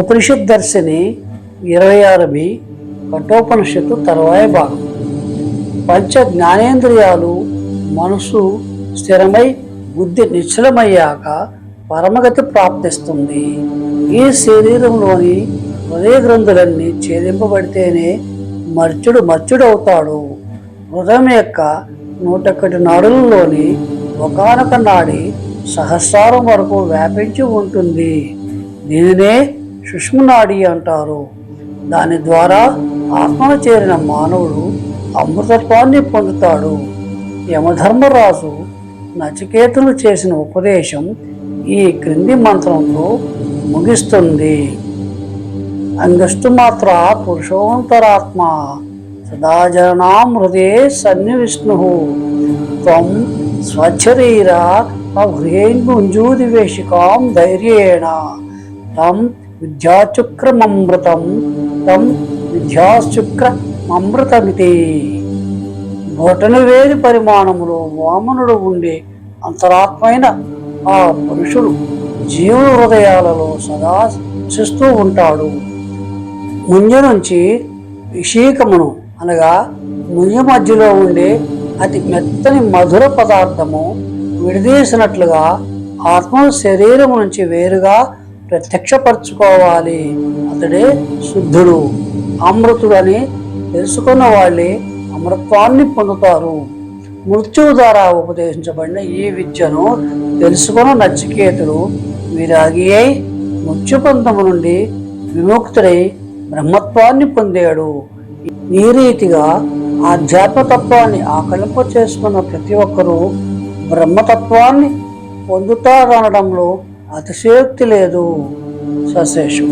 ఉపనిషత్ దర్శిని ఇరవై ఆరు బి కఠోపనిషత్తు తర్వాయి భాగం. పంచ జ్ఞానేంద్రియాలు మనసు స్థిరమై బుద్ధి నిశ్చలమయ్యాక పరమగతి ప్రాప్తిస్తుంది. ఈ శరీరంలోని హృదయ గ్రంథులన్నీ ఛేదింపబడితేనే మర్చుడు మర్చుడవుతాడు. హృదయం యొక్క నూటొక్కటి నాడులలోని ఒకనొక నాడి సహస్రారం వరకు వ్యాపించి ఉంటుంది. దీనినే సుష్మనాడి అంటారు. దాని ద్వారా ఆత్మను చేరిన మానవుడు అమృతత్వాన్ని పొందుతాడు. యమధర్మరాజు నచికేతులు చేసిన ఉపదేశం ఈ క్రింది మంత్రంతో ముగిస్తుంది. అంగస్తు మాత్ర పురుషోంతరాత్మ సదా జనాం హృదయ సన్నివిష్ణు. త్వం స్వశరీర హృదయంగుంజూదివేషికాం ధైర్యేణ. తం విద్యాచుక్రమమృతం తం విద్యాశుక్రమమృతమితి బొటను వేది పరిమాణములో వామనుడు ఉండే అంతరాత్మైన ఆ పురుషుడు జీవుల హృదయాలలో సదా చూస్తూ ఉంటాడు. ముంజ నుంచి విషీకమును అనగా ముంజ మధ్యలో ఉండే అతి మెత్తని మధుర పదార్థము విడదీసినట్లుగా ఆత్మ శరీరం నుంచి వేరుగా ప్రత్యక్షపరచుకోవాలి. అతడే శుద్ధుడు. అమృతుడని అని తెలుసుకున్న వాళ్ళే అమృత్వాన్ని పొందుతారు. మృత్యువు ద్వారా ఉపదేశించబడిన ఈ విద్యను తెలుసుకున్న నచికేతుడు విరాగి అయి మృత్యుపంతము నుండి విముక్తుడై బ్రహ్మత్వాన్ని పొందాడు. ఈ రీతిగా ఆధ్యాత్మతత్వాన్ని ఆకలింప చేసుకున్న ప్రతి ఒక్కరూ బ్రహ్మతత్వాన్ని పొందుతారనడంలో అతిశయోక్తి లేదు సశేషం.